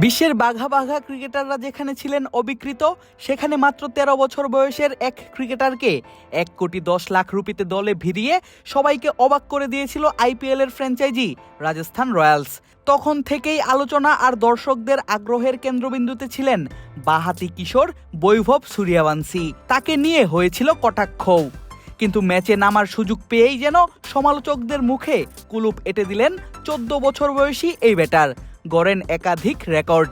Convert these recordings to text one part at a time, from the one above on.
বিশ্বের বাঘা বাঘা ক্রিকেটাররা যেখানে ছিলেন অবিকৃত, সেখানে মাত্র তেরো বছর বয়সের এক ক্রিকেটারকে এক কোটি দশ লাখ রুপিতে দলে ভিড়িয়ে সবাইকে অবাক করে দিয়েছিল আইপিএল এর ফ্র্যাঞ্চাইজি রাজস্থান রয়্যালস। তখন থেকেই আলোচনা আর দর্শকদের আগ্রহের কেন্দ্রবিন্দুতে ছিলেন বাহাতি কিশোর বৈভব সূর্যবংশী। তাকে নিয়ে হয়েছিল কটাক্ষও। কিন্তু ম্যাচে নামার সুযোগ পেয়েই যেন সমালোচকদের মুখে কুলুপ এঁটে দিলেন চোদ্দ বছর বয়সী এই ব্যাটার। গড়েন একাধিক রেকর্ড।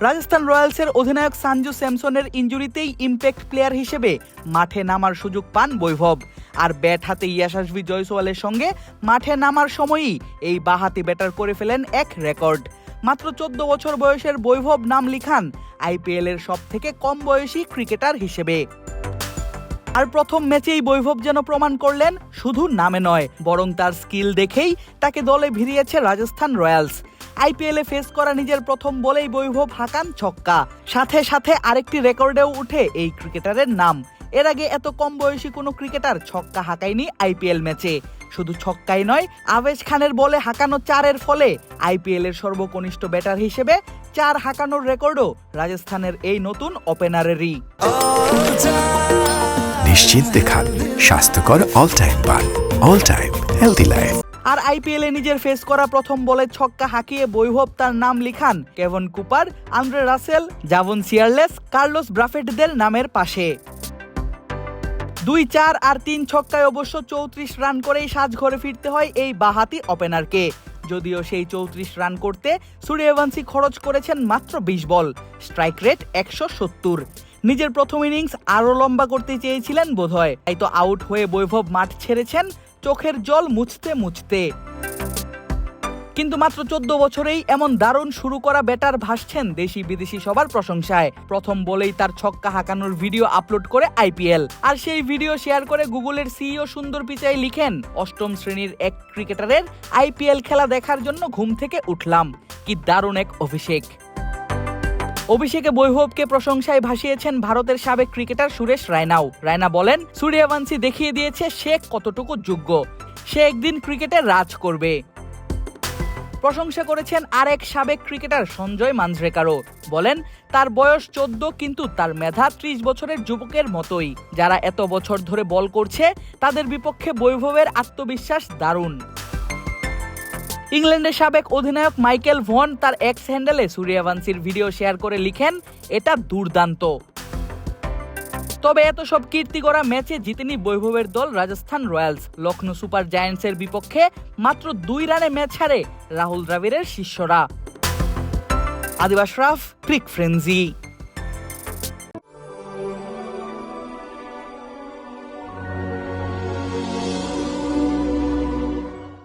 রাজস্থান রয়্যালসের অধিনায়ক সানজু স্যামসনের ইঞ্জুরিতেই ইম্প্যাক্ট প্লেয়ার হিসেবে মাঠে নামার সুযোগ পান বৈভব। আর ব্যাট হাতে ইয়াশাসবি জয়সওয়ালের সঙ্গে মাঠে নামার সময়ই এই বাহাতি ব্যাটার করে ফেলেন এক রেকর্ড। মাত্র চোদ্দ বছর বয়সের বৈভব নাম লিখান আইপিএল এর সব থেকে কম বয়সী ক্রিকেটার হিসেবে। আর প্রথম ম্যাচেই বৈভব যেন প্রমাণ করলেন, শুধু নামে নয়, বরং তার স্কিল দেখেই তাকে দলে ভিড়িয়েছে রাজস্থান রয়্যালস। আইপিএলে ফেস করা নিজের প্রথম বলেই বৈভব হাকান ছক্কা। সাথে সাথে আরেকটি রেকর্ডেও উঠে এই ক্রিকেটারের নাম। এর আগে এত কম বয়সী কোনো ক্রিকেটার ছক্কা হাঁকায়নি আইপিএল ম্যাচে। শুধু ছক্কাই নয় আবেজ খানের বলে হাঁকানো চারের ফলে আইপিএল এর সর্বকনিষ্ঠ ব্যাটার হিসেবে চার হাঁকানোর রেকর্ডও রাজস্থানের এই নতুন ওপেনারেরই। নিশ্চিন্তে খান, স্বাস্থ্যকর অল টাইম পান অল টাইম হেলদি লাইফ আর আইপিএলে নিজের ফেস করা প্রথম বলে ছক্কা হাঁকিয়ে বৈভব তার নাম Likhan. Kevon Cooper, Andre Russell, Javon Searles, Carlos ব্রাফেটদের নামের পাশে। দুই চার আর তিন ছক্কায় অবশ্য চৌত্রিশ রান করেই সাজ ঘরে ফিরতে হয় এই বাহাতি ওপেনারকে যদিও সেই চৌত্রিশ রান করতে সূর্যবংশী খরচ করেছেন মাত্র বিশ বল, স্ট্রাইক রেট একশো সত্তর। নিজের প্রথম ইনিংস আরও লম্বা করতে চেয়েছিলেন বোধহয়, তাই তো আউট হয়ে বৈভব মাঠ ছেড়েছেন চোখের জল মুছতে মুছতে। কিন্তু মাত্র চোদ্দ বছরেই এমন দারুণ শুরু করা ব্যাটার ভাসছেন দেশি বিদেশি সবার প্রশংসায়। প্রথম বলেই তার ছক্কা হাঁকানোর ভিডিও আপলোড করে আইপিএল আর সেই ভিডিও শেয়ার করে গুগলের সিইও সুন্দর পিচাই লিখেন, অষ্টম শ্রেণির এক ক্রিকেটারের আইপিএল খেলা দেখার জন্য ঘুম থেকে উঠলাম। কি দারুণ এক অভিষেক। অভিষেকে বৈভবকে প্রশংসায় ভাসিয়েছেন ভারতের সাবেক ক্রিকেটার সুরেশ রায়নাও। রায়না বলেন, সূর্যবংশী দেখিয়ে দিয়েছে সে কতটুকু যোগ্য। সে একদিন ক্রিকেটে রাজ করবে। প্রশংসা করেছেন আরেক সাবেক ক্রিকেটার সঞ্জয় মানজরেকারও বলেন, তার বয়স চোদ্দ, কিন্তু তার মেধা ত্রিশ বছরের যুবকের মতোই। যারা এত বছর ধরে বল করছে, তাদের বিপক্ষে বৈভবের আত্মবিশ্বাস দারুণ। ইংল্যান্ডের সাবেক অধিনায়ক মাইকেল ভন তার এক্স হ্যান্ডেলে সূর্যবংশীর ভিডিও শেয়ার করে লিখেন, এটা দুর্দান্ত। তবে এত সব কীর্তি করা ম্যাচে জিতেনি বৈভবের দল রাজস্থান রয়্যালস। লখনৌ সুপার জায়ান্টসের বিপক্ষে মাত্র দুই রানে ম্যাচ হারে রাহুল দ্রাবিড়ের শিষ্যরা। আদিবাস রাফ, ক্রিক ফ্রেন্জি